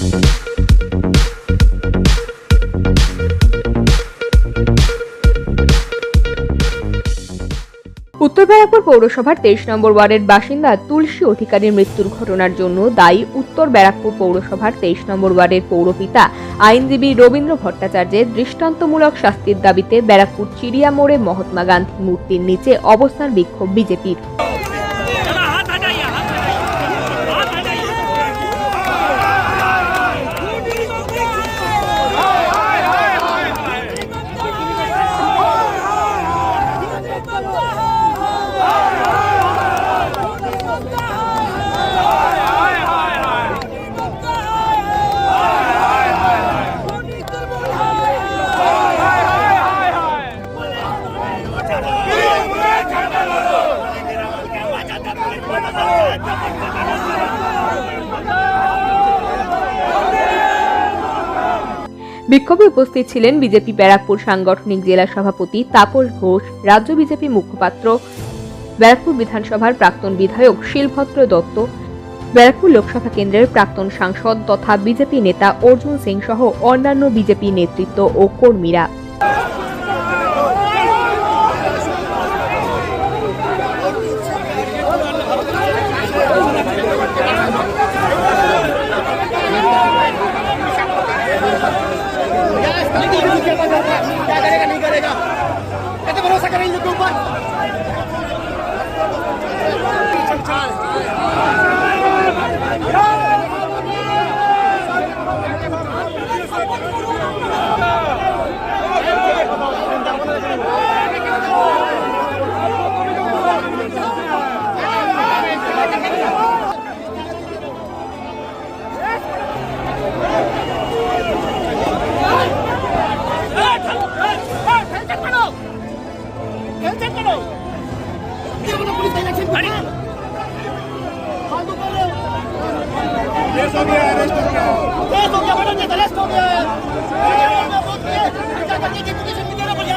উত্তর ব্যারাকপুর পৌরসভার তেইশ নম্বর ওয়ার্ডের বাসিন্দা তুলসী অধিকারীর মৃত্যুর ঘটনার জন্য দায়ী উত্তর ব্যারাকপুর পৌরসভার তেইশ নম্বর ওয়ার্ডের পৌরপিতা আইনজীবী রবীন্দ্র ভট্টাচার্যের দৃষ্টান্তমূলক শাস্তির দাবিতে ব্যারাকপুর চিড়িয়া মোড়ে মহাত্মা গান্ধী মূর্তির নিচে অবস্থান বিক্ষোভ বিজেপির। বিক্ষোভে উপস্থিত ছিলেন বিজেপি ব্যারাকপুর সাংগঠনিক জেলা সভাপতি তাপস ঘোষ, রাজ্য বিজেপি মুখপাত্র ব্যারাকপুর বিধানসভার প্রাক্তন বিধায়ক শিলভদ্র দত্ত, ব্যারাকপুর লোকসভা কেন্দ্রের প্রাক্তন সাংসদ তথা বিজেপি নেতা অর্জুন সিং সহ অন্যান্য বিজেপি নেতৃত্ব ও কর্মীরা।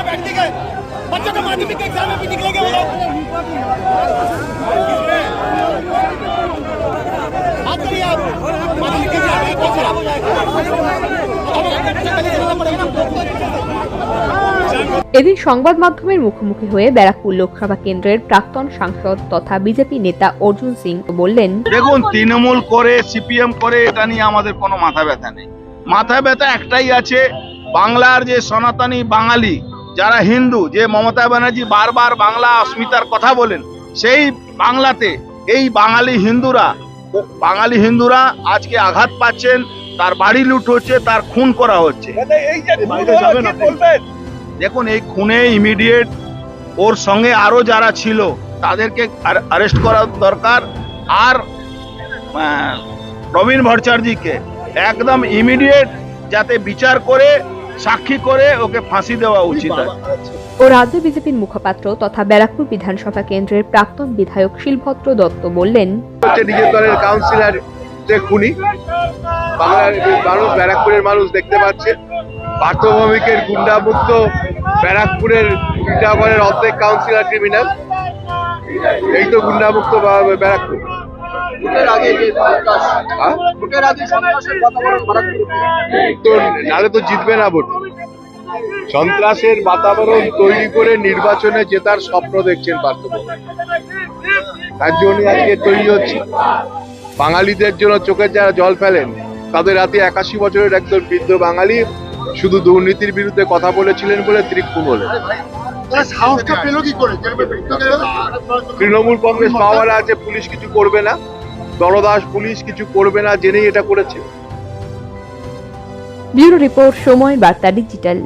बैठ के गए बच्चों का माध्यमिक के एग्जाम में भी निकलेंगे वो लोग बात करिए आप माध्यमिक के एग्जाम में बहुत खराब हो जाएगा हमें पहले चलना पड़ेगा এদিন সংবাদ মাধ্যমের মুখোমুখি হয়ে ব্যারাকপুর লোকসভা কেন্দ্রের প্রাক্তন সাংসদ তথা বিজেপি নেতা অর্জুন সিং বললেন দেখুন তৃণমূল করে সিপিএম করে এটা নিয়ে আমাদের কোনো মাথা ব্যথা নেই মাথা ব্যথা একটাই আছে বাংলার যে সনাতনী বাঙালি যারা হিন্দু যে মমতা ব্যানার্জি বারবার বাংলা অস্মিতার কথা বলেন সেই বাংলাতে এই বাঙালি হিন্দুরা বাঙালি হিন্দুরা আজকে আঘাত পাচ্ছেন তার বাড়ি লুট হচ্ছে তার খুন করা হচ্ছে। দেখুন এই খুনে ইমিডিয়েট ওর সঙ্গে আরও যারা ছিল তাদেরকে অ্যারেস্ট করা দরকার। আর প্রবীণ ভট্টাচার্যকে একদম ইমিডিয়েট যাতে বিচার করে সাক্ষী করে ওকে ফাঁসি দেওয়া উচিত ও রাজ্য বিজেপির মুখপাত্র তথা ব্যারাকপুর বিধানসভা কেন্দ্রের প্রাক্তন বিধায়ক শিলভদ্র দত্ত বললেন নিজের দলের কাউন্সিলর যে খুনি বাংলার মানুষ ব্যারাকপুরের মানুষ দেখতে পাচ্ছে পার্থভৌমিকের গুন্ডামুক্ত ব্যারাকপুরের গুন্ডাগড়ের অর্ধেক কাউন্সিলর ক্রিমিনাল এই তো গুন্ডামুক্ত ব্যারাকপুর? তো নালে তো জিতবে না ভোট। সন্ত্রাসের বাতাবরণ তৈরি করে নির্বাচনে জেতার স্বপ্ন দেখছেন পার্থভৌমিক তার জন্য আজকে তৈরি হচ্ছে। বাঙালিদের জন্য চোখের যারা জল ফেলেন তাদের রাতে একাশি বছরের একজন বৃদ্ধ বাঙালি শুধু দুর্নীতির বিরুদ্ধে কথা বলেছিলেন বলে ত্রিক্ষু বলে সাহসটা পেল কি করে? তৃণমূল কংগ্রেস পাওয়ারে আছে পুলিশ কিছু করবে না। দলদাস পুলিশ কিছু করবে না জেনেই এটা করেছে। ব্যুরো রিপোর্ট সময় বার্তা ডিজিটাল।